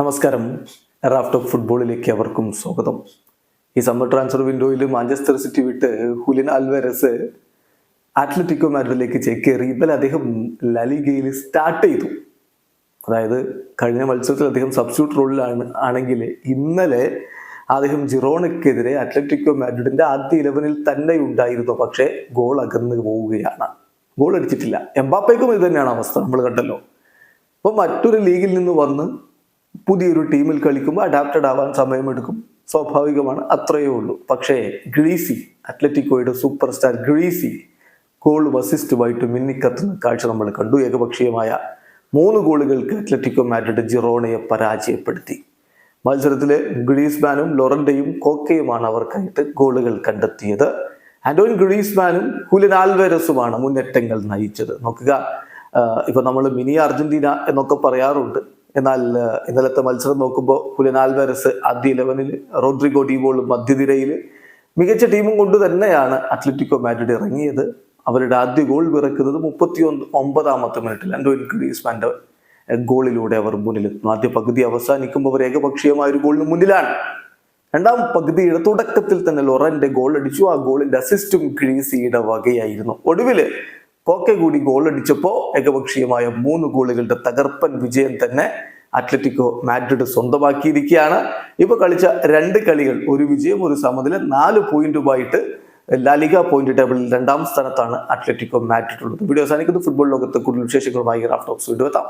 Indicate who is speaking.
Speaker 1: നമസ്കാരം. Raft of ഫുട്ബോളിലേക്ക് അവർക്കും സ്വാഗതം. ഈ സമ്മർ ട്രാൻസ്ഫർ വിൻഡോയിൽ മാഞ്ചസ്റ്റർ സിറ്റി വിട്ട് ഹുലിൻ അൽവരസ് അത്ലറ്റിക്കോ മാഡ്രിഡിലേക്ക് ചേക്കേറി. ഇന്നലെ അദ്ദേഹം ലലിഗയിൽ സ്റ്റാർട്ട് ചെയ്തു. അതായത് കഴിഞ്ഞ മത്സരത്തിൽ അദ്ദേഹം സബ്സ്റ്റിറ്റ്യൂട്ട് റോളിലാണ് ആണെങ്കിൽ ഇന്നലെ അദ്ദേഹം ജിറോണയ്ക്കെതിരെ അത്ലറ്റിക്കോ മാഡ്രിഡിന്റെ ആദ്യ ഇലവനിൽ തന്നെ ഉണ്ടായിരുന്നു. പക്ഷേ ഗോൾ അകന്ന് പോവുകയാണ്. ഗോൾ അടിച്ചിട്ടില്ല. എംബാപ്പയ്ക്കും ഇത് തന്നെയാണ് അവസ്ഥ. നമ്മൾ കണ്ടല്ലോ. അപ്പോൾ മറ്റൊരു ലീഗിൽ നിന്ന് വന്ന് പുതിയൊരു ടീമിൽ കളിക്കുമ്പോൾ അഡാപ്റ്റഡ് ആവാൻ സമയമെടുക്കും. സ്വാഭാവികമാണ് അത്രയേ ഉള്ളൂ. പക്ഷേ ഗ്രീസി അത്ലറ്റിക്കോയുടെ സൂപ്പർ സ്റ്റാർ ഗ്രീസി ഗോളും അസിസ്റ്റുമായിട്ട് മിന്നിക്കത്തുന്ന കാഴ്ച നമ്മൾ കണ്ടു. ഏകപക്ഷീയമായ മൂന്ന് ഗോളുകൾക്ക് അത്ലറ്റിക്കോ മാഡ്രിഡ് ജിറോണയെ പരാജയപ്പെടുത്തി. മത്സരത്തിലെ ഗ്രീസ്മാനും ലൊറൻഡയും കോക്കയുമാണ് അവർക്കായിട്ട് ഗോളുകൾ കണ്ടെത്തിയത്. ആന്റോൺ ഗ്രീസ്മാനും ഹുലിൻ ആൽവേരസുമാണ് മുന്നേറ്റങ്ങൾ നയിച്ചത്. നോക്കുക ഇപ്പൊ നമ്മൾ മിനി അർജന്റീന എന്നൊക്കെ പറയാറുണ്ട്. എന്നാൽ ഇന്നലത്തെ മത്സരം നോക്കുമ്പോൾ ഹുലിൻ ആൽവാരസ് ആദ്യ ഇലവനിൽ റോഡ്രിഗോ ഡീവോളും മധ്യനിരയിൽ മികച്ച ടീമും കൊണ്ട് തന്നെയാണ് അത്ലറ്റിക്കോ മാഡ്രിഡ് ഇറങ്ങിയത്. അവരുടെ ആദ്യ ഗോൾ വിറക്കുന്നത് മുപ്പത്തി ഒന്ന് ഒമ്പതാമത്തെ മിനിറ്റിൽ. ആന്റോൺ ഗ്രീസ്മാന്റെ ഗോളിലൂടെ അവർ മുന്നിലെത്തുന്നു ആദ്യ പകുതി അവസാനിക്കുമ്പോൾ അവർ ഏകപക്ഷീയമായ ഒരു ഗോളിന് മുന്നിലാണ്. രണ്ടാം പകുതിയുടെ തുടക്കത്തിൽ തന്നെ ലൊറന്റെ ഗോൾ അടിച്ചു. ആ ഗോളിന്റെ അസിസ്റ്റും ഗ്രീസിയുടെ വകയായിരുന്നു. ഒടുവിൽ കോക്കെ കൂടി ഗോൾ ഏകപക്ഷീയമായ മൂന്ന് ഗോളുകളുടെ തകർപ്പൻ വിജയം തന്നെ അത്ലറ്റിക്കോ മാഡ്രിഡ് സ്വന്തമാക്കിയിരിക്കുകയാണ്. ഇപ്പൊ കളിച്ച രണ്ട് കളികൾ ഒരു വിജയം ഒരു സമനില നാല് പോയിന്റുമായിട്ട് ലാലിക പോയിന്റ് ടേബിളിൽ രണ്ടാം സ്ഥാനത്താണ് അത്ലറ്റിക്കോ മാഡ്രിഡ് ഉള്ളത്. വീഡിയോ അവസാനിക്കുന്നത് ഫുട്ബോൾ ലോകത്ത് കൂടുതൽ വിശേഷങ്ങളുമായി റാഫ്റ്റോക്സ് വീണ്ടും എത്താം.